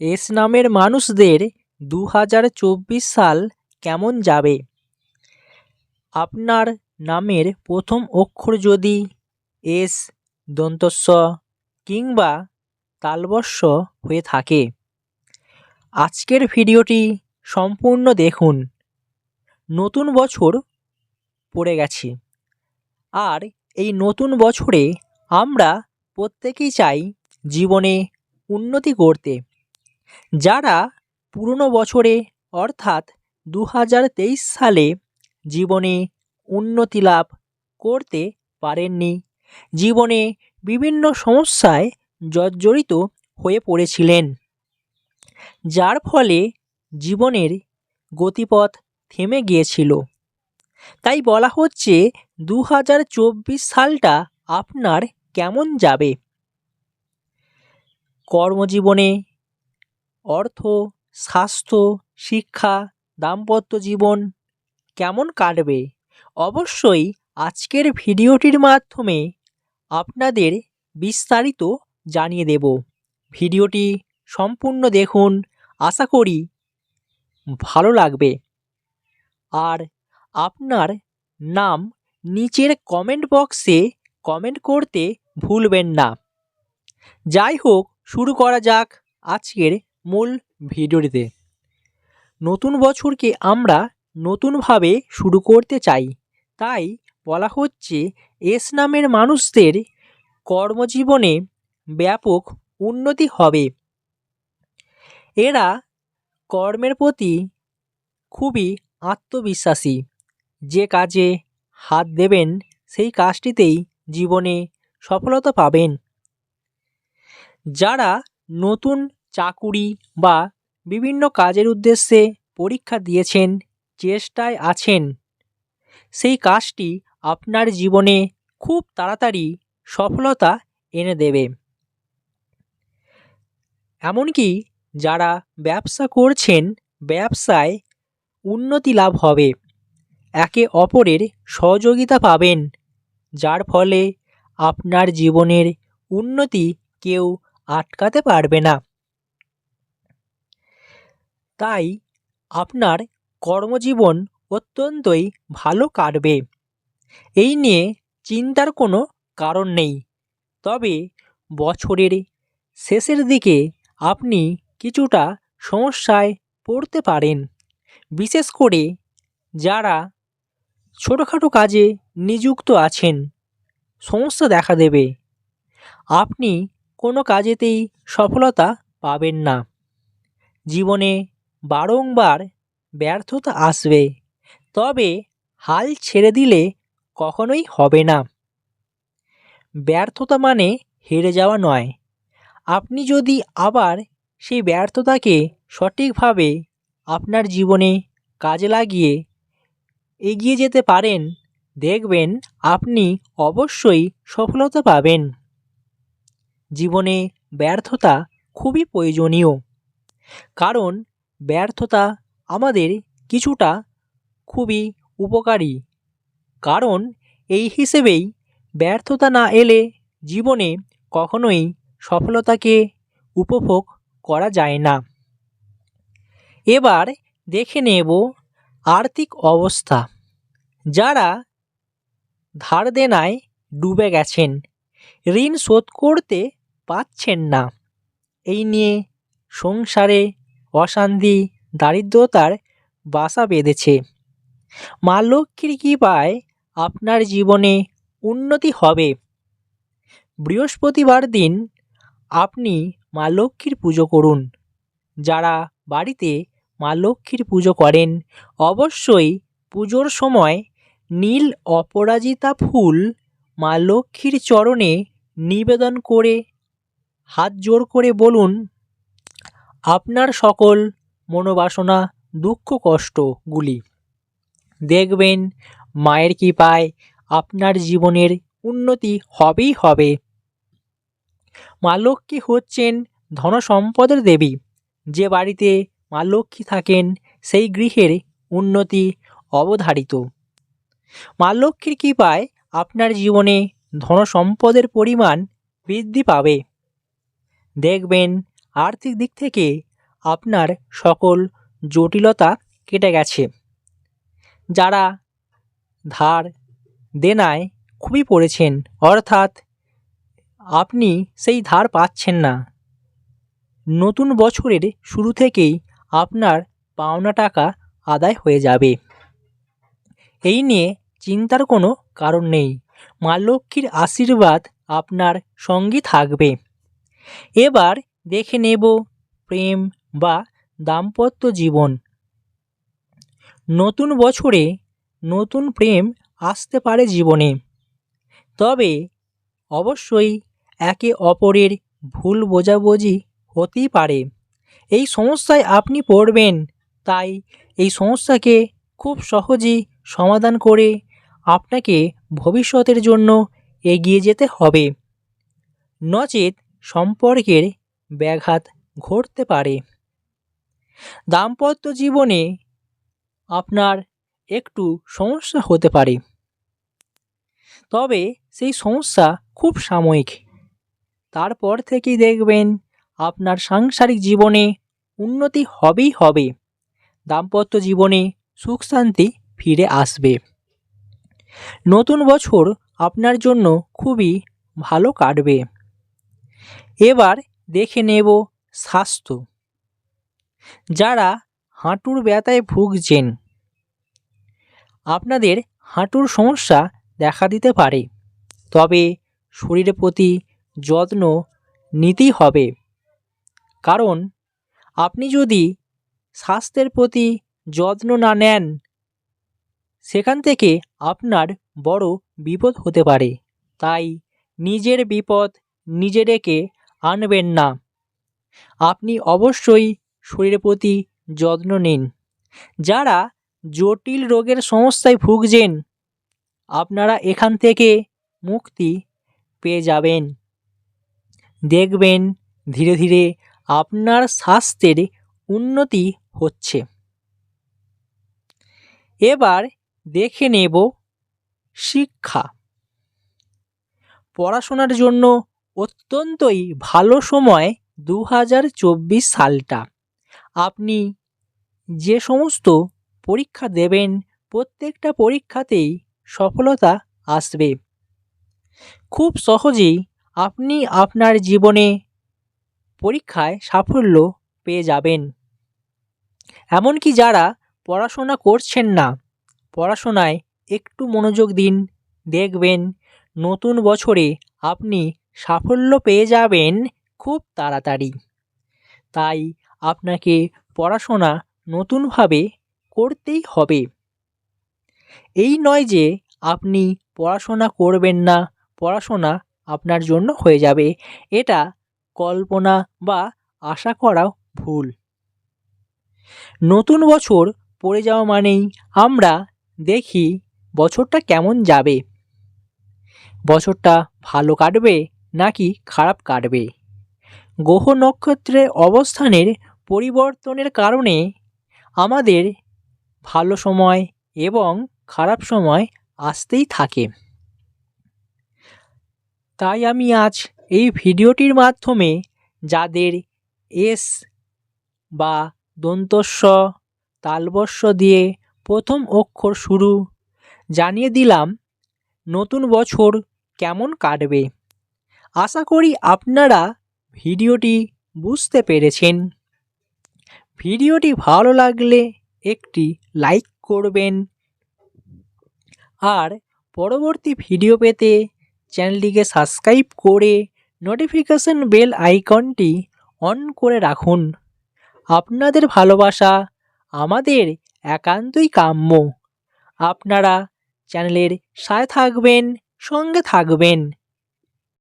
S নামের মানুষদের দু হাজার চব্বিশ সাল কেমন যাবে? আপনার নামের প্রথম অক্ষর যদি এস দন্তস্ব কিংবা তালবস্য হয়ে থাকে। আজকের ভিডিওটি সম্পূর্ণ দেখুন। নতুন বছর পড়ে গেছে। আর এই নতুন বছরে আমরা প্রত্যেকেই চাই জীবনে উন্নতি করতে। যারা পুরনো বছরে, অর্থাৎ দু হাজার তেইশ সালে জীবনে উন্নতি লাভ করতে পারেননি, জীবনে বিভিন্ন সমস্যায় জর্জরিত হয়ে পড়েছিলেন, যার ফলে জীবনের গতিপথ থেমে গিয়েছিল। তাই বলা হচ্ছে দু হাজার চব্বিশ সালটা আপনার কেমন যাবে? কর্মজীবনে অর্থ, স্বাস্থ্য, শিক্ষা, দাম্পত্য জীবন কেমন কাটবে? অবশ্যই আজকের ভিডিওটির মাধ্যমে আপনাদের বিস্তারিত জানিয়ে দেব। ভিডিওটি সম্পূর্ণ দেখুন, আশা করি ভালো লাগবে। আর আপনার নাম নিচের কমেন্ট বক্সে কমেন্ট করতে ভুলবেন না। যাই হোক, শুরু করা যাক আজকের মূল ভিডিওটিতে। নতুন বছরকে আমরা নতুনভাবে শুরু করতে চাই। তাই বলা হচ্ছে, এস নামের মানুষদের কর্মজীবনে ব্যাপক উন্নতি হবে। এরা কর্মের প্রতি খুবই আত্মবিশ্বাসী। যে কাজে হাত দেবেন, সেই কাজটিতেই জীবনে সফলতা পাবেন। যারা নতুন চাকুরি বা বিভিন্ন কাজের উদ্দেশ্যে পরীক্ষা দিয়েছেন, চেষ্টায় আছেন। সেই কাজটি আপনার জীবনে খুব তাড়াতাড়ি সফলতা এনে দেবে। এমনকি যারা ব্যবসা করছেন, ব্যবসায় উন্নতি লাভ হবে। একে অপরের সহযোগিতা পাবেন, যার ফলে আপনার জীবনের উন্নতি কেউ আটকাতে পারবে না। তাই আপনার কর্মজীবন অত্যন্তই ভালো কাটবে। এই নিয়ে চিন্তার কোনো কারণ নেই। তবে বছরের শেষের দিকে আপনি কিছুটা সমস্যায় পড়তে পারেন। বিশেষ করে যারা ছোটোখাটো কাজে নিযুক্ত আছেন, সমস্যা দেখা দেবে। আপনি কোনো কাজেতেই সফলতা পাবেন না। জীবনে বারংবার ব্যর্থতা আসবে, তবে হাল ছেড়ে দিলে কখনোই হবে না। ব্যর্থতা মানে হেরে যাওয়া নয়। আপনি যদি আবার সেই ব্যর্থতাকে সঠিকভাবে আপনার জীবনে কাজে লাগিয়ে এগিয়ে যেতে পারেন, দেখবেন আপনি অবশ্যই সফলতা পাবেন। জীবনে ব্যর্থতা খুবই প্রয়োজনীয়, কারণ ব্যর্থতা আমাদের কিছুটা খুবই উপকারী। কারণ এই হিসেবেই ব্যর্থতা না এলে জীবনে কখনোই সফলতাকে উপভোগ করা যায় না। এবার দেখে নেব আর্থিক অবস্থা। যারা ধার দেনায় ডুবে গেছেন, ঋণ শোধ করতে পারছেন না। এই নিয়ে সংসারে অশান্তি, দারিদ্রতার বাসা বেঁধেছে। মা লক্ষ্মীর কৃপায় আপনার জীবনে উন্নতি হবে। বৃহস্পতিবার দিন আপনি মা লক্ষ্মীর পুজো করুন। যারা বাড়িতে মা লক্ষ্মীর পুজো করেন, অবশ্যই পুজোর সময় নীল অপরাজিতা ফুল মা লক্ষ্মীর চরণে নিবেদন করে, হাত জোর করে বলুন আপনার সকল মনোবাসনা, দুঃখ কষ্টগুলি দেখবেন মায়ের কৃপায় আপনার জীবনের উন্নতি হবেই হবে। মা লক্ষ্মী হচ্ছেন ধনসম্পদের দেবী। যে বাড়িতে মা লক্ষ্মী থাকেন, সেই গৃহের উন্নতি অবধারিত। মা লক্ষ্মীর কৃপায় আপনার জীবনে ধনসম্পদের পরিমাণ বৃদ্ধি পাবে। দেখবেন আর্থিক দিক থেকে আপনার সকল জটিলতা কেটে গেছে। যারা ধার দেনায় খুবই পড়েছেন, অর্থাৎ আপনি সেই ধার পাচ্ছেন না। নতুন বছরের শুরু থেকেই আপনার পাওনা টাকা আদায় হয়ে যাবে। এই নিয়ে চিন্তার কোনো কারণ নেই। মা লক্ষ্মীর আশীর্বাদ আপনার সঙ্গী থাকবে। এবার দেখে নেব প্রেম বা দাম্পত্য জীবন। নতুন বছরে নতুন প্রেম আসতে পারে জীবনে। তবে অবশ্যই একে অপরের ভুল বোঝাবুঝি হতেই পারে। এই সমস্যায় আপনি পড়বেন, তাই এই সমস্যাকে খুব সহজেই সমাধান করে আপনাকে ভবিষ্যতের জন্য এগিয়ে যেতে হবে। নচেত সম্পর্কের ব্যাঘাত ঘটতে পারে। দাম্পত্য জীবনে আপনার একটু সমস্যা হতে পারে। তবে সেই সমস্যা খুব সাময়িক। তারপর থেকেই দেখবেন আপনার সাংসারিক জীবনে উন্নতি হবেই হবে। দাম্পত্য জীবনে সুখ শান্তি ফিরে আসবে। নতুন বছর আপনার জন্য খুবই ভালো কাটবে। এবার দেখে নেব স্বাস্থ্য। যারা হাঁটুর ব্যথায় ভুগছেন, আপনাদের হাঁটুর সমস্যা দেখা দিতে পারে, তবে শরীরের প্রতি যত্ন নিতেই হবে। কারণ, আপনি যদি স্বাস্থ্যের প্রতি যত্ন না নেন, সেখান থেকে আপনার বড় বিপদ হতে পারে। তাই নিজের বিপদ নিজে ডেকে আনবেন না। আপনি অবশ্যই শরীরের প্রতি যত্ন নিন। যারা জটিল রোগের সমস্যায় ভুগছেন, আপনারা এখান থেকে মুক্তি পেয়ে যাবেন। দেখবেন ধীরে ধীরে আপনার স্বাস্থ্যের উন্নতি হচ্ছে। এবার দেখে নেব শিক্ষা। পড়াশোনার জন্য অত্যন্তই ভালো সময় দু হাজার চব্বিশ সালটা। আপনি যে সমস্ত পরীক্ষা দেবেন, প্রত্যেকটা পরীক্ষাতেই সফলতা আসবে। খুব সহজেই আপনি আপনার জীবনে পরীক্ষায় সাফল্য পেয়ে যাবেন। এমনকি যারা পড়াশোনা করছেন না, পড়াশোনায় একটু মনোযোগ দিন, দেখবেন নতুন বছরে আপনি সাফল্য পেয়ে যাবেন খুব তাড়াতাড়ি। তাই আপনাকে পড়াশোনা নতুনভাবে করতেই হবে। এই নয় যে আপনি পড়াশোনা করবেন না, পড়াশোনা আপনার জন্য হয়ে যাবে। এটা কল্পনা বা আশা করাও ভুল। নতুন বছর পড়ে যাওয়া মানেই আমরা দেখি বছরটা কেমন যাবে। বছরটা ভালো কাটবে নাকি খারাপ কাটবে? গ্রহ নক্ষত্রের অবস্থানের পরিবর্তনের কারণে আমাদের ভালো সময় এবং খারাপ সময় আসতেই থাকে। তাই আমি আজ এই ভিডিওটির মাধ্যমে যাদের এস বা দন্তস্ব তালবস্য দিয়ে প্রথম অক্ষর শুরু জানিয়ে দিলাম, নতুন বছর কেমন কাটবে? আশা করি আপনারা ভিডিওটি বুঝতে পেরেছেন। ভিডিওটি ভালো লাগলে একটি লাইক করবেন। আর পরবর্তী ভিডিও পেতে চ্যানেলটিকে সাবস্ক্রাইব করে নোটিফিকেশন বেল আইকনটি অন করে রাখুন। আপনাদের ভালোবাসা আমাদের একান্তই কাম্য। আপনারা চ্যানেলের সাথে থাকবেন, সঙ্গে থাকবেন।